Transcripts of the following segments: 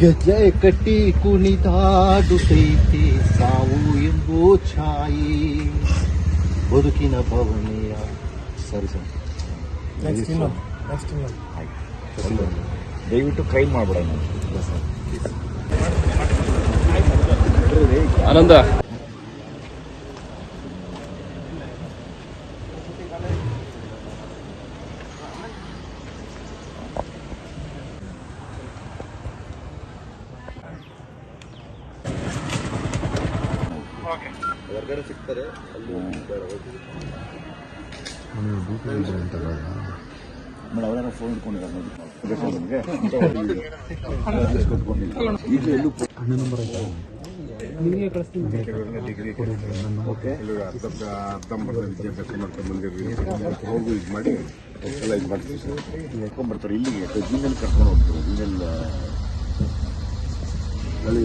ಗೆಜ್ಜೆ ಕಟ್ಟಿ ಕುಣಿದಾಡುತ್ತೈತೆ ಸಾವು ಎಂಬೋ ಛಾಯಿ. ಬದುಕಿನ ಭವನೆಯ ಸರಿ ಸರ್. ನೆಕ್ಸ್ಟ್ ಇನ್ನೊಂದು ನೆಕ್ಸ್ಟ್ ಇನ್ನೊಂದು ದಯವಿಟ್ಟು ಕೈ ಮಾಡ್ಬೇಡ ಆನಂದ. ಹೊರಗಡೆ ಸಿಗ್ತಾರೆ. ಅಲ್ಲಿ ಫೋನ್ ಇಟ್ಕೊಂಡಿದ್ದಾರೆ ನೋಡಿ. ಬೇಕಾ ನಿಮಗೆ. ಈಗ ಎಲ್ಲೂ ನಿಮಗೆ ಕಳಿಸ್ತೀನಿ. Degree okay. ಅರ್ಧಂಬರ್ಧ ವಿದ್ಯಾಭ್ಯಾಸ ಮಾಡ್ಕೊಂಡು ಬಂದಿರ್ತೀವಿ ಹೋಗು ಇದು ಮಾಡಿ. ಎಲ್ಲ ಇದು ಮಾಡ್ತೀವಿ ಸರ್. ಕರ್ಕೊಂಡ್ಬರ್ತಾರೆ ಇಲ್ಲಿಗೆ ಜಿನಲ್ಲಿ ಕರ್ಕೊಂಡು ಹೋಗ್ತಾರೆ. ಅಲ್ಲಿ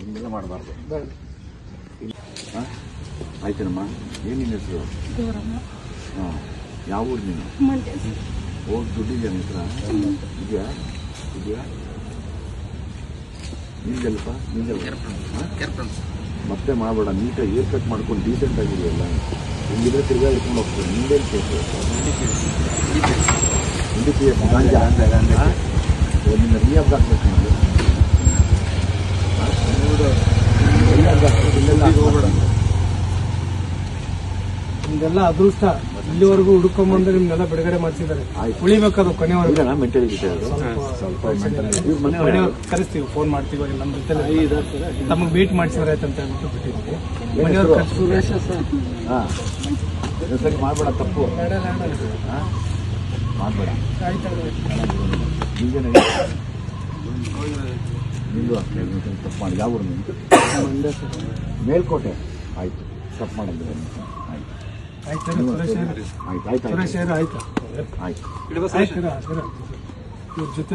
ಹಿಂಗೆಲ್ಲ ಮಾಡಬಾರ್ದು. ಹಾಂ? ಆಯ್ತೇನಮ್ಮ? ಏನು ನಿನ್ನ ಹೆಸರು? ಹಾಂ ಯಾವ ಊರು ನೀನು? ಹೋಗಿ ದುಡ್ಡಿದೆಯಾ ನಿನ್ನ ಹತ್ರ? ಇದೆಯಾ? ಇದೆಯಾ? ನಿಂದಲ್ಪ ನಿಂದಲ್ಪ ಮತ್ತೆ ಮಾಡಬೇಡ ನೀಟಾಗಿ ಏರ್ ಕಟ್ ಮಾಡ್ಕೊಂಡು ಡೀಸೆಂಟ್ ಆಗಿದೆಯಲ್ಲ ಹಿಂಗಿದ್ರೆ ತಿರ್ಗಾ ಇಟ್ಕೊಂಡು ಹೋಗ್ತೀನಿ ನಿಂದೇನು case N P S ganja ನಿನ್ನ ರಿಯಾಬ್ ನಿಮ್ದೆಲ್ಲ ಅದೃಷ್ಟ. ಇಲ್ಲಿವರೆಗೂ ಹುಡ್ಕೊಂಬಂದು ನಿಮ್ನೆಲ್ಲ ಬಿಡುಗಡೆ ಮಾಡಿಸಿದ್ದಾರೆ. ಆಯ್ತು. ಉಳಿಬೇಕದು ಕೊನೆವರೆಗೂ. ಕರೆಸ್ತೀವಿ ಫೋನ್ ಮಾಡ್ತೀವಿ ನಮ್ಮ ಜೊತೆ ತಮಗೆ ಮೀಟ್ ಮಾಡಿಸಿದ್ರೆ ಆಯ್ತಂತ ಅಂತ ಹೇಳ್ಬಿಟ್ಟು ಬಿಟ್ಟಿದ್ವಿ. ಮನೆಯವ್ರು ಸರಿ. ಮಾಡಬೇಡ ತಪ್ಪು. ಮಾಡಬೇಡ. ನಿಂದು ಅಷ್ಟೇ ನೀನು ತಪ್ಪು ಮಾಡಿ ಯಾವ ಊರು ನಿಂದು ಮೇಲ್ಕೋಟೆ. ಆಯಿತು. ತಪ್ಪು ಮಾಡಿದ್ರೆ ಆಯಿತು. ಆಯ್ತು. ಆಯ್ತು ಆಯ್ತು ಆಯ್ತು. ಆಯ್ತು. ಆಯ್ತು. ಆಯ್ತು. ಇವ್ರ ಜೊತೆ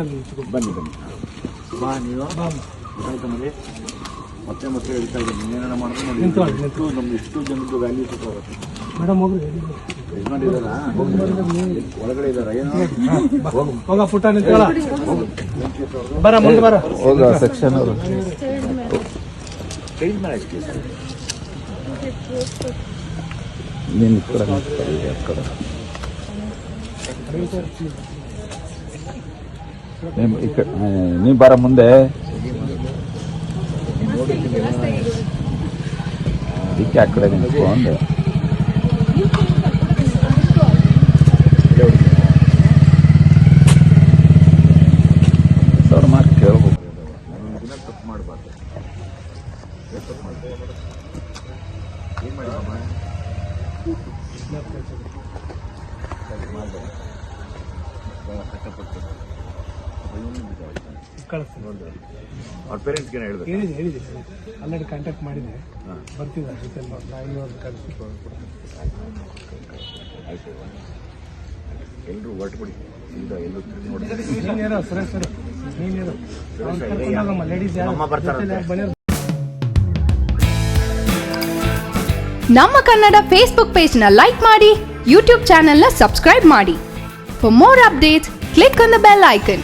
ಬನ್ನಿ ಬನ್ನಿ. ಬಾ ನೀವು. ಮನೆ. ಮತ್ತೆ ಮತ್ತೆ ಹೇಳ್ತಾ ಇದ್ದೀನಿ. ನೀನೇನ ಮಾಡಿದ್ರೆ ನೋಡಿ. ನಮ್ಗೆ ಎಷ್ಟು ಜನದ್ದು ವ್ಯಾಲ್ಯೂ ಸಿಕ್ಕೋಗುತ್ತೆ. ಮೇಡಮ್ ಹೋಗ್ರಿ. ಒಳಗಡೆ ಏನು? ಹೋಗು. ಪುಟ್ಟ ಬರ ಮುಂದೆ ಬರ. ಹೋಗ ಸೆಕ್ಷನ್ ಅವರು. ಕೇಸ್ ನೀನು ಕಡೆ ನೀವು ಈ ಕಡೆ ನೀವು ಬರ ಮುಂದೆ. ಇದಕ್ಕೆ ಆ ಕಡೆ ನಿಂತ್ಕೊಂಡು ಅವ್ರ ಮಾತು ಕೇಳ್ಬೋದು ತಪ್ಪು ಮಾಡಬಾರ್ದು ಏನು ಸರಿ ಭಾಳ ಕಳಿಸ್ತೀನಿ. ನೋಡಿದ್ರೆ ಅವ್ರ ಪೇರೆಂಟ್ಸ್ಗೆ ಏನು ಹೇಳ್ಬೇಕು? ಹೇಳಿದೆ ಹೇಳಿದೆ. ಆಲ್ರೆಡಿ ಕಾಂಟ್ಯಾಕ್ಟ್ ಮಾಡಿದೆ. ಹಾಂ. ಬರ್ತಿದ್ದಾರೆ ಜೊತೆ ನಾಯಿನವ್ರು ಕಳಿಸಿ ಆಯ್ತು. ಎಲ್ಲರೂ ಹೊರಟುಬಿಡಿ ಈಗ ಎಲ್ಲರೂ ತಿರುಗಿ ನೋಡಿ ನೀನೇನೋ ಸುರೇಶ್ ಸರ್ ನೀನೇನೋ ಅವ್ನು ಲೇಡೀಸ್ ಯಾರು? ಅಮ್ಮ ಬರ್ತಾರಂತೆ. ನಮ್ಮ ಕನ್ನಡ ಫೇಸ್ಬುಕ್ ಪೇಜ್ನ ಲೈಕ್ ಮಾಡಿ ಯೂಟ್ಯೂಬ್ ಚಾನೆಲ್ನ ಸಬ್ಸ್ಕ್ರೈಬ್ ಮಾಡಿ. For more updates click on the bell icon